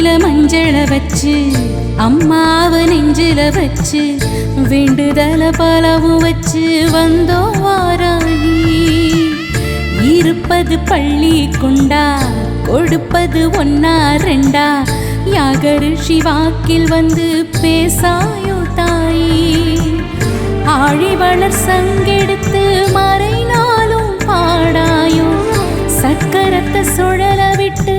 நீல மஞ்சள வச்சு அம்மாவ நெஞ்சில வச்சு வேண்டுதல பலவும் வச்சு வந்தோ வாராகி இருப்பது பள்ளி கொண்டா கொடுப்பது ஒன்னா ரெண்டா யாகரு சிவாக்கில் வந்து பேசாயோ தாயி. ஆழிவளர் சங்கெடுத்து மறைனாலும் பாடாயோ சக்கரத்தை சுழல விட்டு